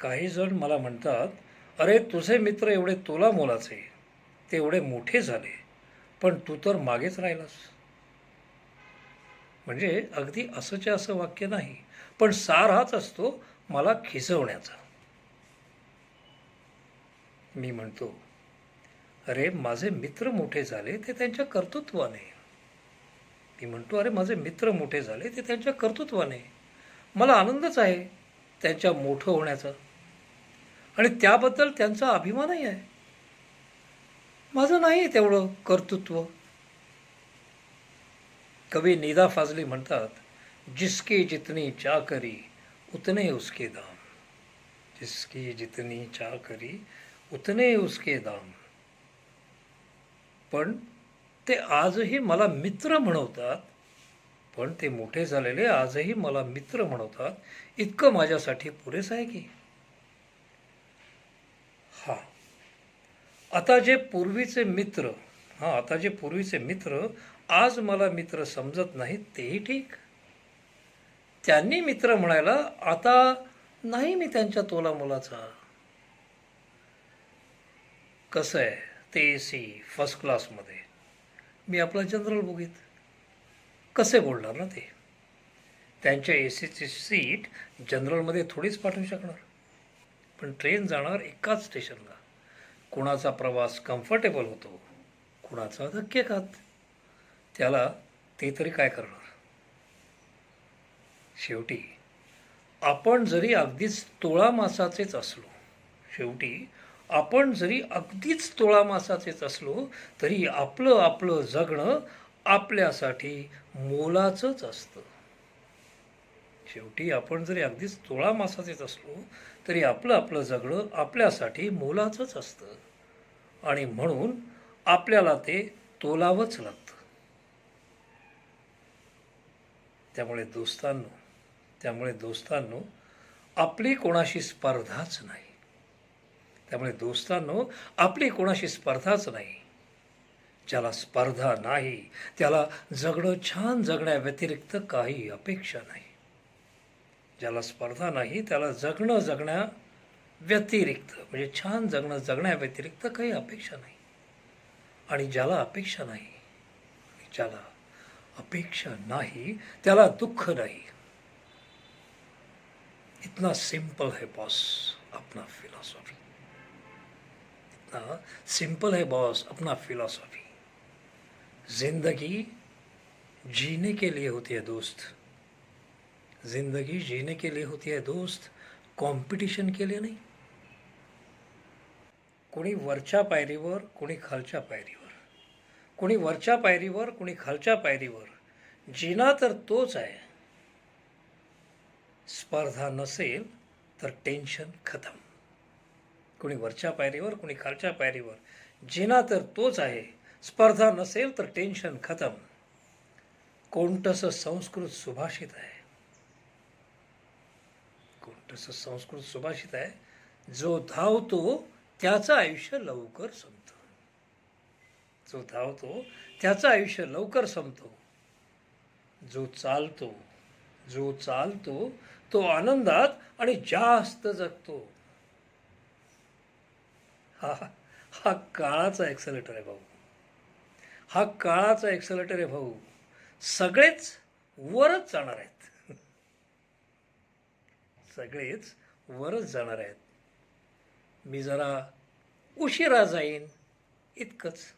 काही जण मला म्हणतात अरे तुझे मित्र एवढे तोला मोलाचे ते एवढे मोठे झाले पण तू तर मागेच राहिलास. म्हणजे अगदी असंच्या असं वाक्य नाही पण सार हाच असतो मला खिसवण्याचा. मी म्हणतो अरे माझे मित्र मोठे झाले ते त्यांच्या कर्तृत्वाने. मी म्हणतो अरे माझे मित्र मोठे झाले ते त्यांच्या कर्तृत्वाने. मला आनंदच आहे त्यांच्या मोठं होण्याचा. आणि त्याबद्दल त्यांचा अभिमानही आहे. माझं नाही तेवढं कर्तृत्व. कवी निदा फाजली म्हणतात जिसकी जितनी चाकरी उतने उसके दाम. जिसकी जितनी चाकरी उतने उसके दाम. पण ते आजही मला मित्र म्हणवतात पण ते मोठे झालेले आजही मला मित्र म्हणवतात इतकं माझ्यासाठी पुरेसं आहे की? आता जे पूर्वीचे मित्र हां आता जे पूर्वीचे मित्र आज मला मित्र समजत नाहीत तेही ठीक. त्यांनी मित्र म्हणायला आता नाही मी त्यांच्या तोला मुलाचा. कसं आहे? ते ए सी फर्स्ट क्लासमध्ये मी आपला जनरल बोगीत कसे बोलणार ना ते? त्यांच्या ए सीची सीट जनरलमध्ये थोडीच पाठवू शकणार. पण ट्रेन जाणार एकाच स्टेशनला कुणाचा प्रवास कम्फर्टेबल होतो कुणाचा धक्के खात त्याला ते तरी काय करणार? शेवटी आपण जरी अगदीच तोळा मासाचेच असलो शेवटी आपण जरी अगदीच तोळा मासाचेच असलो तरी आपलं आपलं जगणं आपल्यासाठी मोलाचंच असतं. शेवटी आपण जरी अगदीच तोळा मासाचेच असलो तरी आपलं आपलं जगणं आपल्यासाठी मोलाचंच असतं. आणि म्हणून आपल्याला ते तोलावंच लागतं. त्यामुळे दोस्तांनो त्यामुळे दोस्तांनो आपली कोणाशी स्पर्धाच नाही. त्यामुळे दोस्तांनो आपली कोणाशी स्पर्धाच नाही. ज्याला स्पर्धा नाही त्याला जगणं छान जगण्याव्यतिरिक्त काही अपेक्षा नाही. ज्याला स्पर्धा नाही त्याला जगणं जगण्या व्यतिरिक्त म्हणजे छान जगणं जगण्याव्यतिरिक्त काही अपेक्षा नाही. आणि ज्याला अपेक्षा नाही ज्याला अपेक्षा नाही त्याला दुःख नाही. इतना सिंपल है बॉस अपना फिलॉसॉफी इतना सिंपल है बॉस अपना फिलॉसॉफी जिंदगी जीने के लिए होती है दोस्त. जिंदगी जीने के लिए होती है दोस्त कॉम्पिटिशन केले नाही. कोणी वरच्या पायरीवर कोणी खालच्या पायरीवर. कोणी वरच्या पायरीवर कोणी खालच्या पायरीवर. जिना तर तोच आहे. स्पर्धा नसेल तर टेन्शन खतम. कोणी वरच्या पायरीवर कोणी खालच्या पायरीवर. जिना तर तोच आहे. स्पर्धा नसेल तर टेन्शन खतम. कोणतंसं संस्कृत सुभाषित आहे. तसं संस्कृत सुभाषित आहे जो धावतो त्याचं आयुष्य लवकर संपतं. जो धावतो त्याचं आयुष्य लवकर संपतो. जो चालतो जो चालतो तो आनंदात आणि जास्त जगतो. हा हा काळाचा एक्सलेटर आहे भाऊ. हा काळाचा एक्सलेटर आहे भाऊ. सगळेच वरच जाणार आहेत. सगळेच वरच जाणार आहेत. मी जरा उशिरा जाईन इतकंच.